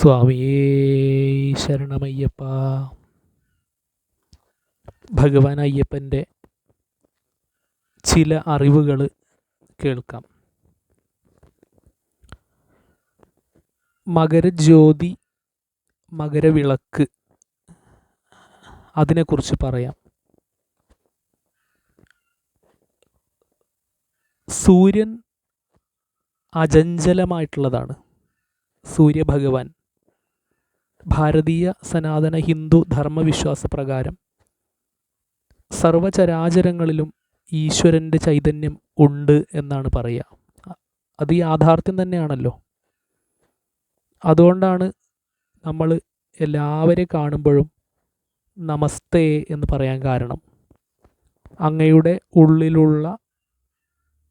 സ്വാമിയേ ശരണമയ്യപ്പ. ഭഗവാൻ അയ്യപ്പന്റെ ചില അറിവുകൾ കേൾക്കാം. മകരജ്യോതി മകരവിളക്ക് അതിനെക്കുറിച്ച് പറയാം. സൂര്യൻ അചഞ്ചലമായിട്ടുള്ളതാണ്. സൂര്യഭഗവാൻ ഭാരതീയ സനാതന ഹിന്ദു ധർമ്മവിശ്വാസ പ്രകാരം സർവചരാചരങ്ങളിലും ഈശ്വരന്റെ ചൈതന്യം ഉണ്ട് എന്നാണ് പറയുക. അത് യാഥാർത്ഥ്യം തന്നെയാണല്ലോ. അതുകൊണ്ടാണ് നമ്മൾ എല്ലാവരെ കാണുമ്പോഴും നമസ്തേ എന്ന് പറയാൻ കാരണം. അങ്ങയുടെ ഉള്ളിലുള്ള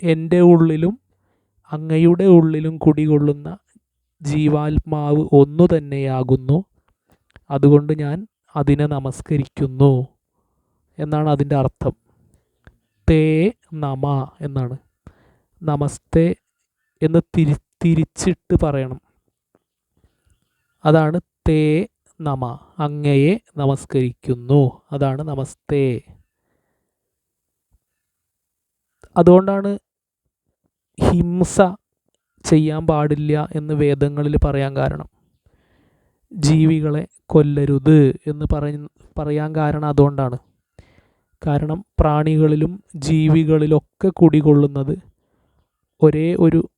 എന്റെ ഉള്ളിലും അങ്ങയുടെ ഉള്ളിലും കുടികൊള്ളുന്ന ജീവാത്മാവ് ഒന്നു തന്നെയാകുന്നു. അതുകൊണ്ട് ഞാൻ അതിനെ നമസ്കരിക്കുന്നു എന്നാണ് അതിന്റെ അർത്ഥം. തേ നമ എന്നാണ്. നമസ്തേ എന്ന് തിരി തിരിച്ചിട്ട് പറയണം. അതാണ് തേ നമ. അങ്ങയെ നമസ്കരിക്കുന്നു. അതാണ് നമസ്തേ. അതുകൊണ്ടാണ് ഹിംസ ചെയ്യാൻ പാടില്ല എന്ന് വേദങ്ങളിൽ പറയാൻ കാരണം. ജീവികളെ കൊല്ലരുത് എന്ന് പറയ പറയാൻ കാരണം അതുകൊണ്ടാണ്. കാരണം പ്രാണികളിലും ജീവികളിലൊക്കെ കുടികൊള്ളുന്നത് ഒരേ ഒരു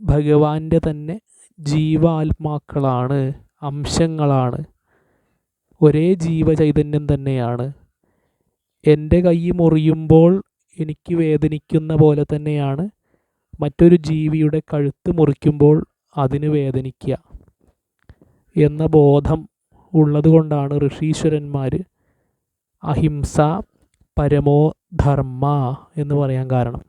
ഭഗവാന്റെ തന്നെ ജീവാത്മാക്കളാണ് അംശങ്ങളാണ്. ഒരേ ജീവചൈതന്യം തന്നെയാണ്. എന്റെ കൈ മുറിയുമ്പോൾ എനിക്ക് വേദനിക്കുന്ന പോലെ തന്നെയാണ് മറ്റൊരു ജീവിയുടെ കഴുത്ത് മുറിക്കുമ്പോൾ അതിന് വേദനിക്കുക എന്ന ബോധം ഉള്ളതുകൊണ്ടാണ് ഋഷീശ്വരന്മാർ അഹിംസ പരമോ ധർമ്മ എന്ന് പറയാൻ കാരണം.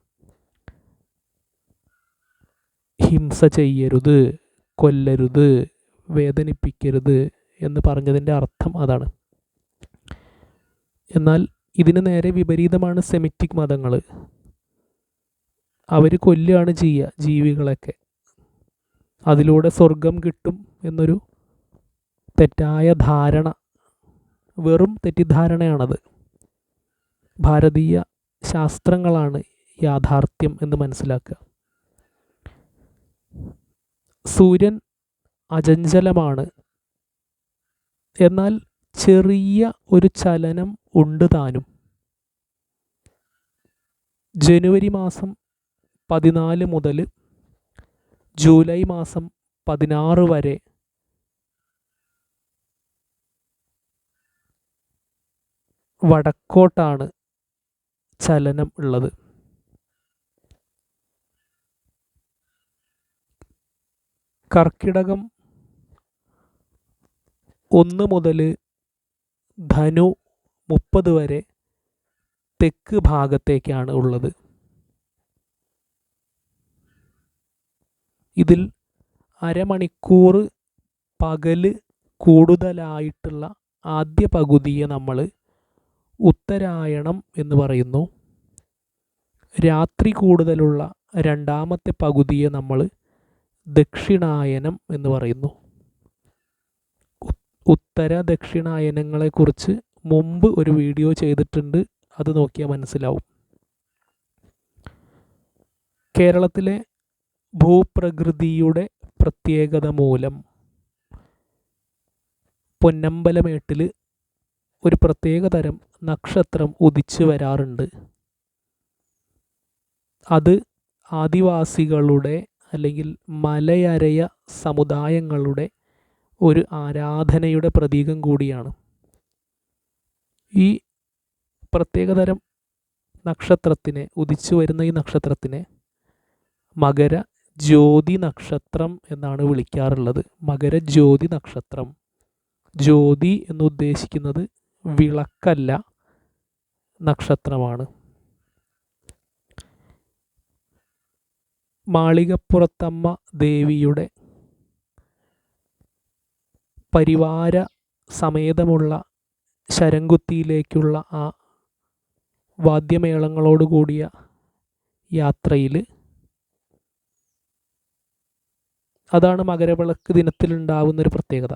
ഹിംസ ചെയ്യരുത് കൊല്ലരുത് വേദനിപ്പിക്കരുത് എന്ന് പറഞ്ഞതിന്റെ അർത്ഥം അതാണ്. എന്നാൽ ഇതിന് നേരെ വിപരീതമാണ് സെമിറ്റിക് മതങ്ങൾ അവർ കൊല്ലുകയാണ് ചെയ്യുക ജീവികളൊക്കെ. അതിലൂടെ സ്വർഗം കിട്ടും എന്നൊരു തെറ്റായ ധാരണ വെറും തെറ്റിദ്ധാരണയാണത്. ഭാരതീയ ശാസ്ത്രങ്ങളാണ് യാഥാർത്ഥ്യം എന്ന് മനസ്സിലാക്കുക. സൂര്യൻ അചഞ്ചലമാണ്. എന്നാൽ ചെറിയ ഒരു ചലനം ഉണ്ട് താനും. ജനുവരി മാസം പതിനാല് മുതൽ ജൂലൈ മാസം പതിനാറ് വരെ വടക്കോട്ടാണ് ചലനം ഉള്ളത്. കർക്കിടകം ഒന്ന് മുതൽ ധനു മുപ്പത് വരെ തെക്ക് ഭാഗത്തേക്കാണ് ഉള്ളത്. ഇതിൽ അരമണിക്കൂർ പകൽ കൂടുതലായിട്ടുള്ള ആദ്യ പകുതിയെ നമ്മൾ ഉത്തരായണം എന്ന് പറയുന്നു. രാത്രി കൂടുതലുള്ള രണ്ടാമത്തെ പകുതിയെ നമ്മൾ ദക്ഷിണായനം എന്ന് പറയുന്നു. ഉത്തര ദക്ഷിണായനങ്ങളെക്കുറിച്ച് മുമ്പ് ഒരു വീഡിയോ ചെയ്തിട്ടുണ്ട്. അത് നോക്കിയാൽ മനസ്സിലാവും. കേരളത്തിലെ ഭൂപ്രകൃതിയുടെ പ്രത്യേകത മൂലം പൊന്നമ്പലമേട്ടിൽ ഒരു പ്രത്യേക തരം നക്ഷത്രം ഉദിച്ചു വരാറുണ്ട്. അത് ആദിവാസികളുടെ അല്ലെങ്കിൽ മലയരയ സമുദായങ്ങളുടെ ഒരു ആരാധനയുടെ പ്രതീകം കൂടിയാണ്. ഈ പ്രത്യേകതരം നക്ഷത്രത്തിനെ ഉദിച്ചു വരുന്ന ഈ നക്ഷത്രത്തിനെ മകര ജ്യോതി നക്ഷത്രം എന്നാണ് വിളിക്കാറുള്ളത്. മകര ജ്യോതി നക്ഷത്രം. ജ്യോതി എന്ന് ഉദ്ദേശിക്കുന്നത് വിളക്കല്ല നക്ഷത്രമാണ്. മാളികപ്പുറത്തമ്മ ദേവിയുടെ പരിവാര സമേതമുള്ള ശരംകുത്തിയിലേക്കുള്ള ആ വാദ്യമേളങ്ങളോട് കൂടിയ യാത്രയിൽ അതാണ് മകരവിളക്ക് ദിനത്തിലുണ്ടാവുന്ന ഒരു പ്രത്യേകത.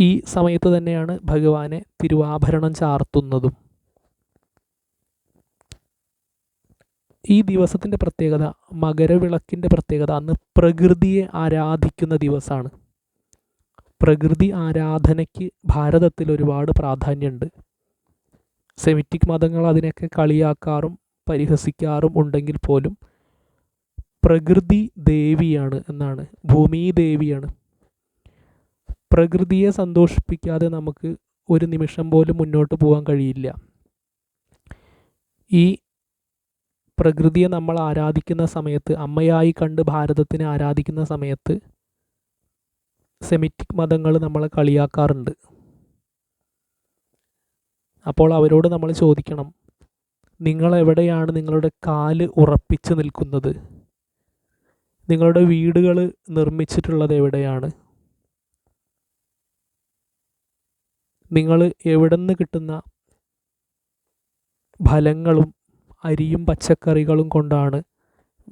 ഈ സമയത്ത് തന്നെയാണ് ഭഗവാനെ തിരുവാഭരണം ചാർത്തുന്നതും. ഈ ദിവസത്തിന്റെ പ്രത്യേകത മകരവിളക്കിന്റെ പ്രത്യേകത അന്ന് പ്രകൃതിയെ ആരാധിക്കുന്ന ദിവസമാണ് പ്രകൃതി ആരാധനയ്ക്ക് ഭാരതത്തിൽ ഒരുപാട് പ്രാധാന്യമുണ്ട്. സെമിറ്റിക് മതങ്ങൾ അതിനെയൊക്കെ കളിയാക്കാറും പരിഹസിക്കാറും ഉണ്ടെങ്കിൽ പോലും പ്രകൃതി ദേവിയാണ് എന്നാണ്. ഭൂമി ദേവിയാണ്. പ്രകൃതിയെ സന്തോഷിപ്പിക്കാതെ നമുക്ക് ഒരു നിമിഷം പോലും മുന്നോട്ട് പോകാൻ കഴിയില്ല. ഈ പ്രകൃതിയെ നമ്മൾ ആരാധിക്കുന്ന സമയത്ത് അമ്മയായി കണ്ട് ഭാരതത്തിനെ ആരാധിക്കുന്ന സമയത്ത് സെമിറ്റിക് മതങ്ങൾ നമ്മളെ കളിയാക്കാറുണ്ട്. അപ്പോൾ അവരോട് നമ്മൾ ചോദിക്കണം നിങ്ങൾ എവിടെയാണ് നിങ്ങളുടെ കാൽ ഉറപ്പിച്ച് നിൽക്കുന്നത്? നിങ്ങളുടെ വീടുകൾ നിർമ്മിച്ചിട്ടുള്ളത് എവിടെയാണ്? നിങ്ങൾ എവിടെ നിന്ന് കിട്ടുന്ന ഫലങ്ങളും അരിയും പച്ചക്കറികളും കൊണ്ടാണ്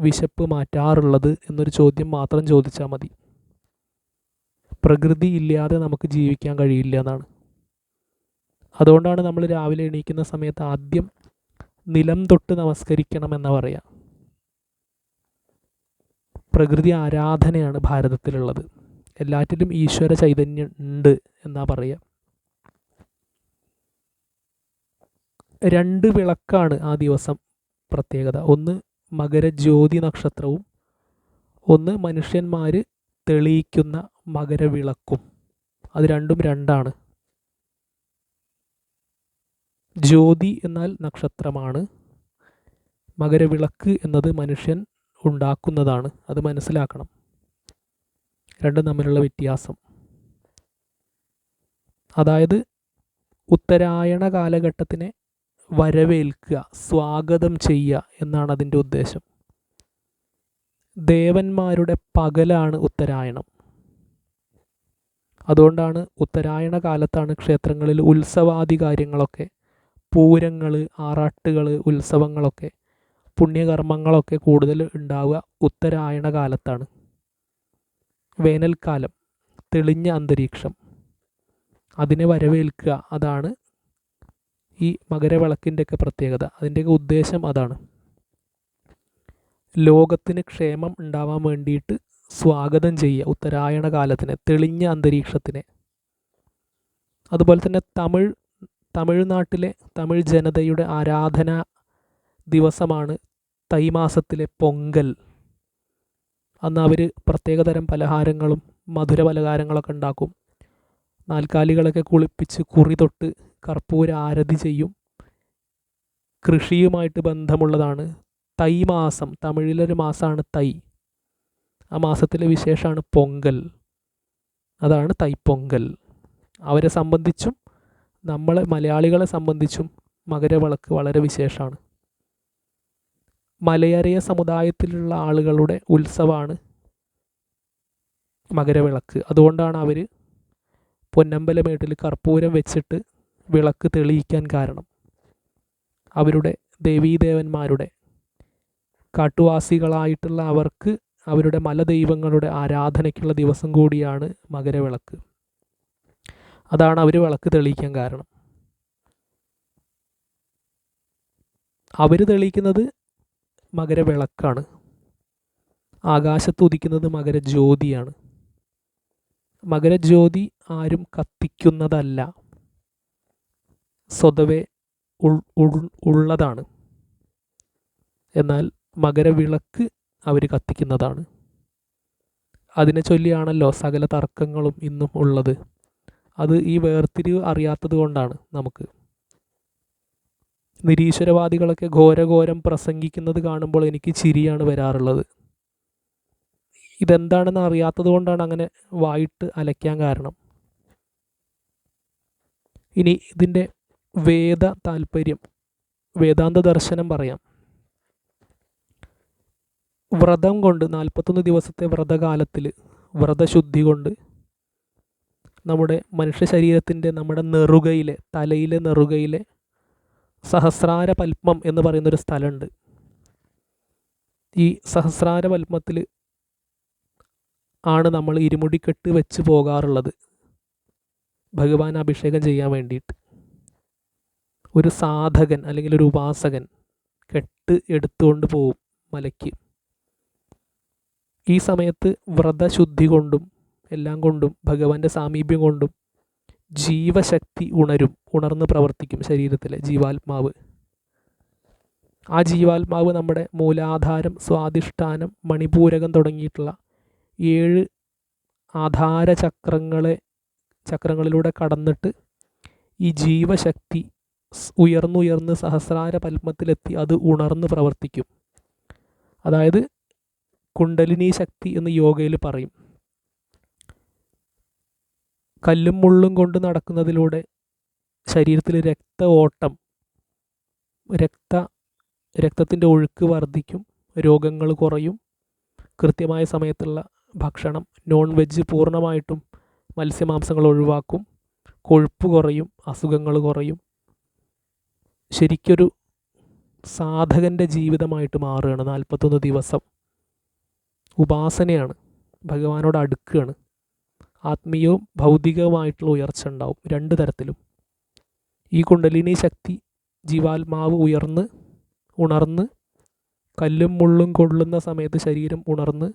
വിശപ്പ് മാറ്റാറുള്ളത് എന്നൊരു ചോദ്യം മാത്രം ചോദിച്ചാൽ മതി. പ്രകൃതി ഇല്ലാതെ നമുക്ക് ജീവിക്കാൻ കഴിയില്ല എന്നാണ്. അതുകൊണ്ടാണ് നമ്മൾ രാവിലെ എണീക്കുന്ന സമയത്ത് ആദ്യം നിലം തൊട്ട് നമസ്കരിക്കണം എന്ന് പറയാം. പ്രകൃതി ആരാധനയാണ് ഭാരതത്തിലുള്ളത്. എല്ലാറ്റിലും ഈശ്വര ചൈതന്യം ഉണ്ട് എന്നാ പറയുക രണ്ട് വിളക്കാണ് ആ ദിവസം പ്രത്യേകത. ഒന്ന് മകരജ്യോതി നക്ഷത്രവും ഒന്ന് മനുഷ്യന്മാർ തെളിയിക്കുന്ന മകരവിളക്കും. അത് രണ്ടും രണ്ടാണ്. ജ്യോതി എന്നാൽ നക്ഷത്രമാണ്. മകരവിളക്ക് എന്നത് മനുഷ്യൻ ഉണ്ടാക്കുന്നതാണ്. അത് മനസ്സിലാക്കണം. രണ്ടും തമ്മിലുള്ള വ്യത്യാസം. അതായത് ഉത്തരായണ കാലഘട്ടത്തിനെ വരവേൽക്കുക സ്വാഗതം ചെയ്യുക എന്നാണ് അതിന്റെ ഉദ്ദേശം. ദേവന്മാരുടെ പകലാണ് ഉത്തരായണം. അതുകൊണ്ടാണ് ഉത്തരായണ കാലത്താണ് ക്ഷേത്രങ്ങളിൽ ഉത്സവാദി കാര്യങ്ങളൊക്കെ പൂരങ്ങൾ ആറാട്ടുകൾ ഉത്സവങ്ങളൊക്കെ പുണ്യകർമ്മങ്ങളൊക്കെ കൂടുതൽ ഉണ്ടാവുക ഉത്തരായണ കാലത്താണ്. വേനൽക്കാലം തെളിഞ്ഞ അന്തരീക്ഷം അതിനെ വരവേൽക്കുക അതാണ് ഈ മകരവിളക്കിന്റെയൊക്കെ പ്രത്യേകത. അതിന്റെയൊക്കെ ഉദ്ദേശം അതാണ്. ലോകത്തിന് ക്ഷേമം ഉണ്ടാവാൻ വേണ്ടിയിട്ട് സ്വാഗതം ചെയ്യുക ഉത്തരായണ കാലത്തിന് തെളിഞ്ഞ അന്തരീക്ഷത്തിനെ. അതുപോലെ തന്നെ തമിഴ് തമിഴ്നാട്ടിലെ തമിഴ് ജനതയുടെ ആരാധന ദിവസമാണ് തൈമാസത്തിലെ പൊങ്കൽ. അന്ന് അവർ പ്രത്യേകതരം പലഹാരങ്ങളും മധുര പലഹാരങ്ങളൊക്കെ ഉണ്ടാക്കും. നാൽക്കാലികളൊക്കെ കുളിപ്പിച്ച് കുറി തൊട്ട് കർപ്പൂര ആരതി ചെയ്യും. കൃഷിയുമായിട്ട് ബന്ധമുള്ളതാണ് തൈ മാസം. തമിഴിലൊരു മാസമാണ് തൈ. ആ മാസത്തിലെ വിശേഷമാണ് പൊങ്കൽ. അതാണ് തൈപ്പൊങ്കൽ അവരെ സംബന്ധിച്ചും നമ്മളെ മലയാളികളെ സംബന്ധിച്ചും മകരവിളക്ക് വളരെ വിശേഷമാണ്. മലയരയ സമുദായത്തിലുള്ള ആളുകളുടെ ഉത്സവമാണ് മകരവിളക്ക്. അതുകൊണ്ടാണ് അവർ പൊന്നമ്പലമേട്ടിൽ കർപ്പൂരം വെച്ചിട്ട് വിളക്ക് തെളിയിക്കാൻ കാരണം. അവരുടെ ദേവീദേവന്മാരുടെ കാട്ടുവാസികളായിട്ടുള്ള അവർക്ക് അവരുടെ മലദൈവങ്ങളുടെ ആരാധനയ്ക്കുള്ള ദിവസം കൂടിയാണ് മകരവിളക്ക്. അതാണ് അവർ വിളക്ക് തെളിയിക്കാൻ കാരണം. അവർ തെളിയിക്കുന്നത് മകരവിളക്കാണ്. ആകാശത്ത് ഉദിക്കുന്നത് മകരജ്യോതിയാണ്. മകരജ്യോതി ആരും കത്തിക്കുന്നതല്ല. സ്വതവേ ഉള്ളതാണ്. എന്നാൽ മകരവിളക്ക് അവർ കത്തിക്കുന്നതാണ്. അതിനെ ചൊല്ലിയാണല്ലോ സകല തർക്കങ്ങളും ഇന്നും ഉള്ളത്. അത് ഈ വേർതിരിവ് അറിയാത്തത് കൊണ്ടാണ് നമുക്ക്. നിരീശ്വരവാദികളൊക്കെ ഘോരഘോരം പ്രസംഗിക്കുന്നത് കാണുമ്പോൾ എനിക്ക് ചിരിയാണ് വരാറുള്ളത്. ഇതെന്താണെന്ന് അറിയാത്തത് കൊണ്ടാണ് അങ്ങനെ വായിട്ട് അലയ്ക്കാൻ കാരണം. ഇനി ഇതിന്റെ വേദ താല്പര്യം വേദാന്ത ദർശനം പറയാം. വ്രതം കൊണ്ട് നാൽപ്പത്തൊന്ന് ദിവസത്തെ വ്രതകാലത്തിൽ വ്രതശുദ്ധി കൊണ്ട് നമ്മുടെ മനുഷ്യ ശരീരത്തിന്റെ നമ്മുടെ നെറുകയിലെ തലയിലെ നെറുകയിലെ സഹസ്രാര പത്മം എന്ന് പറയുന്നൊരു സ്ഥലമുണ്ട്. ഈ സഹസ്രാര പത്മത്തിൽ ആണ് നമ്മൾ ഇരുമുടിക്കെട്ട് വെച്ച് പോകാറുള്ളത്. ഭഗവാൻ അഭിഷേകം ചെയ്യാൻ വേണ്ടിയിട്ട്. ഒരു സാധകൻ അല്ലെങ്കിൽ ഒരു ഉപാസകൻ കെട്ട് എടുത്തുകൊണ്ട് പോവും മലയ്ക്ക്. ഈ സമയത്ത് വ്രതശുദ്ധി കൊണ്ടും എല്ലാം കൊണ്ടും ഭഗവാന്റെ സാമീപ്യം കൊണ്ടും ജീവശക്തി ഉണരും ഉണർന്ന് പ്രവർത്തിക്കും ശരീരത്തിലെ ജീവാത്മാവ്. ആ ജീവാത്മാവ് നമ്മുടെ മൂലാധാരം സ്വാധിഷ്ഠാനം മണിപൂരകം തുടങ്ങിയിട്ടുള്ള ഏഴ് ആധാര ചക്രങ്ങളെ ചക്രങ്ങളിലൂടെ കടന്നിട്ട് ഈ ജീവശക്തി ഉയർന്നുയർന്ന് സഹസ്രാര പത്മത്തിലെത്തി അത് ഉണർന്ന് പ്രവർത്തിക്കും. അതായത് കുണ്ടലിനി ശക്തി എന്ന് യോഗയിൽ പറയും. കല്ലും മുള്ളും കൊണ്ട് നടക്കുന്നതിലൂടെ ശരീരത്തിൽ രക്ത ഓട്ടം രക്ത രക്തത്തിന്റെ ഒഴുക്ക് വർദ്ധിക്കും രോഗങ്ങൾ കുറയും. കൃത്യമായ സമയത്തുള്ള ഭക്ഷണം നോൺ വെജ് പൂർണമായിട്ടും മത്സ്യമാംസങ്ങൾ ഒഴിവാക്കും. കൊഴുപ്പ് കുറയും അസുഖങ്ങൾ കുറയും. ശരിക്കൊരു സാധകന്റെ ജീവിതമായിട്ട് മാറുകയാണ് നാൽപ്പത്തൊന്ന് ദിവസം. ഉപാസനയാണ്. ഭഗവാനോട് അടുക്കുകയാണ്. ആത്മീയവും ഭൗതികവുമായിട്ടുള്ള ഉയർച്ച ഉണ്ടാവും രണ്ട് തരത്തിലും. ഈ കുണ്ടലിനി ശക്തി ജീവാത്മാവ് ഉയർന്ന് ഉണർന്ന് കല്ലും മുള്ളും കൊള്ളുന്ന സമയത്ത് ശരീരം ഉണർന്ന്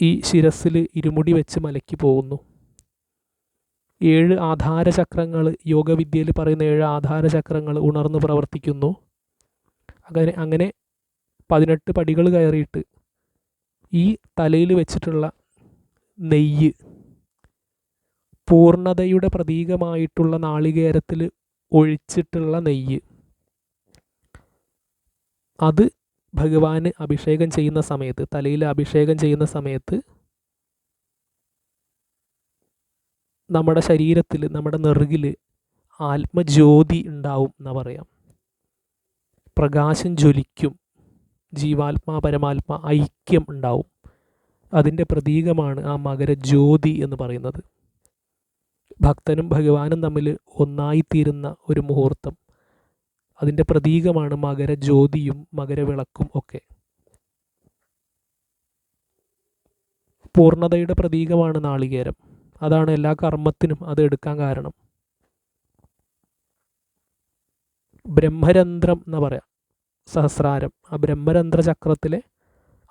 ഈ ശിരസിൽ ഇരുമുടി വെച്ച് മലക്കി പോകുന്നു. ഏഴ് ആധാര ചക്രങ്ങൾ യോഗവിദ്യയിൽ പറയുന്ന ഏഴ് ആധാര ചക്രങ്ങൾ ഉണർന്ന് പ്രവർത്തിക്കുന്നു. അങ്ങനെ അങ്ങനെ പതിനെട്ട് പടികൾ കയറിയിട്ട് ഈ തലയിൽ വെച്ചിട്ടുള്ള നെയ്യ് പൂർണതയുടെ പ്രതീകമായിട്ടുള്ള നാളികേരത്തിൽ ഒഴിച്ചിട്ടുള്ള നെയ്യ്. അത് ഭഗവാന് അഭിഷേകം ചെയ്യുന്ന സമയത്ത് തലയിൽ അഭിഷേകം ചെയ്യുന്ന സമയത്ത് നമ്മുടെ ശരീരത്തിൽ നമ്മുടെ നെറുകിൽ ആത്മജ്യോതി ഉണ്ടാവും എന്നാ പറയാം. പ്രകാശം ജ്വലിക്കും. ജീവാത്മാ പരമാത്മാ ഐക്യം ഉണ്ടാവും. അതിന്റെ പ്രതീകമാണ് ആ മകരജ്യോതി എന്ന് പറയുന്നത്. ഭക്തനും ഭഗവാനും തമ്മിൽ ഒന്നായിത്തീരുന്ന ഒരു മുഹൂർത്തം. അതിന്റെ പ്രതീകമാണ് മകരജ്യോതിയും മകരവിളക്കും ഒക്കെ. പൂർണതയുടെ പ്രതീകമാണ് നാളികേരം. അതാണ് എല്ലാ കർമ്മത്തിനും അത് എടുക്കാൻ കാരണം. ബ്രഹ്മരന്ധ്രം എന്ന് പറയാം. സഹസ്രാരം. ആ ബ്രഹ്മരന്ധ്ര ചക്രത്തിലെ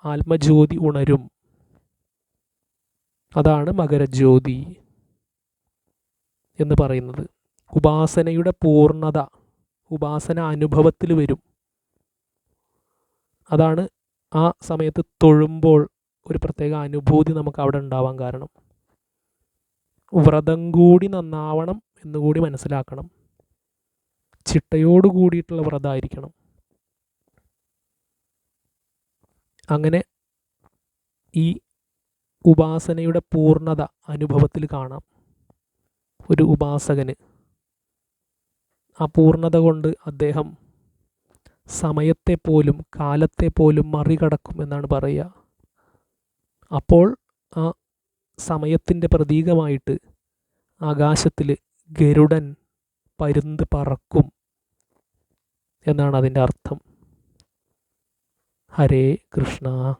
ആത്മജ്യോതി ഉണരും. അതാണ് മകരജ്യോതി എന്ന് പറയുന്നത്. ഉപാസനയുടെ പൂർണത ഉപാസന അനുഭവത്തിൽ വരും. അതാണ് ആ സമയത്ത് തൊഴുമ്പോൾ ഒരു പ്രത്യേക അനുഭൂതി നമുക്ക് അവിടെ ഉണ്ടാവാൻ കാരണം. വ്രതം കൂടി നന്നാവണം എന്നുകൂടി മനസ്സിലാക്കണം. ചിട്ടയോട് കൂടിയിട്ടുള്ള വ്രതമായിരിക്കണം അങ്ങനെ ഈ ഉപാസനയുടെ പൂർണത അനുഭവത്തിൽ കാണാം. ഒരു ഉപാസകന് ആ പൂർണത കൊണ്ട് അദ്ദേഹം സമയത്തെ പോലും കാലത്തെ പോലും മറികടക്കും എന്നാണ് പറയുക. അപ്പോൾ ആ സമയത്തിന്റെ പ്രതീകമായിട്ട് ആകാശത്തിൽ ഗരുഡൻ പരുന്ത് പറക്കും എന്നാണ് അതിന്റെ അർത്ഥം. हरे कृष्णा।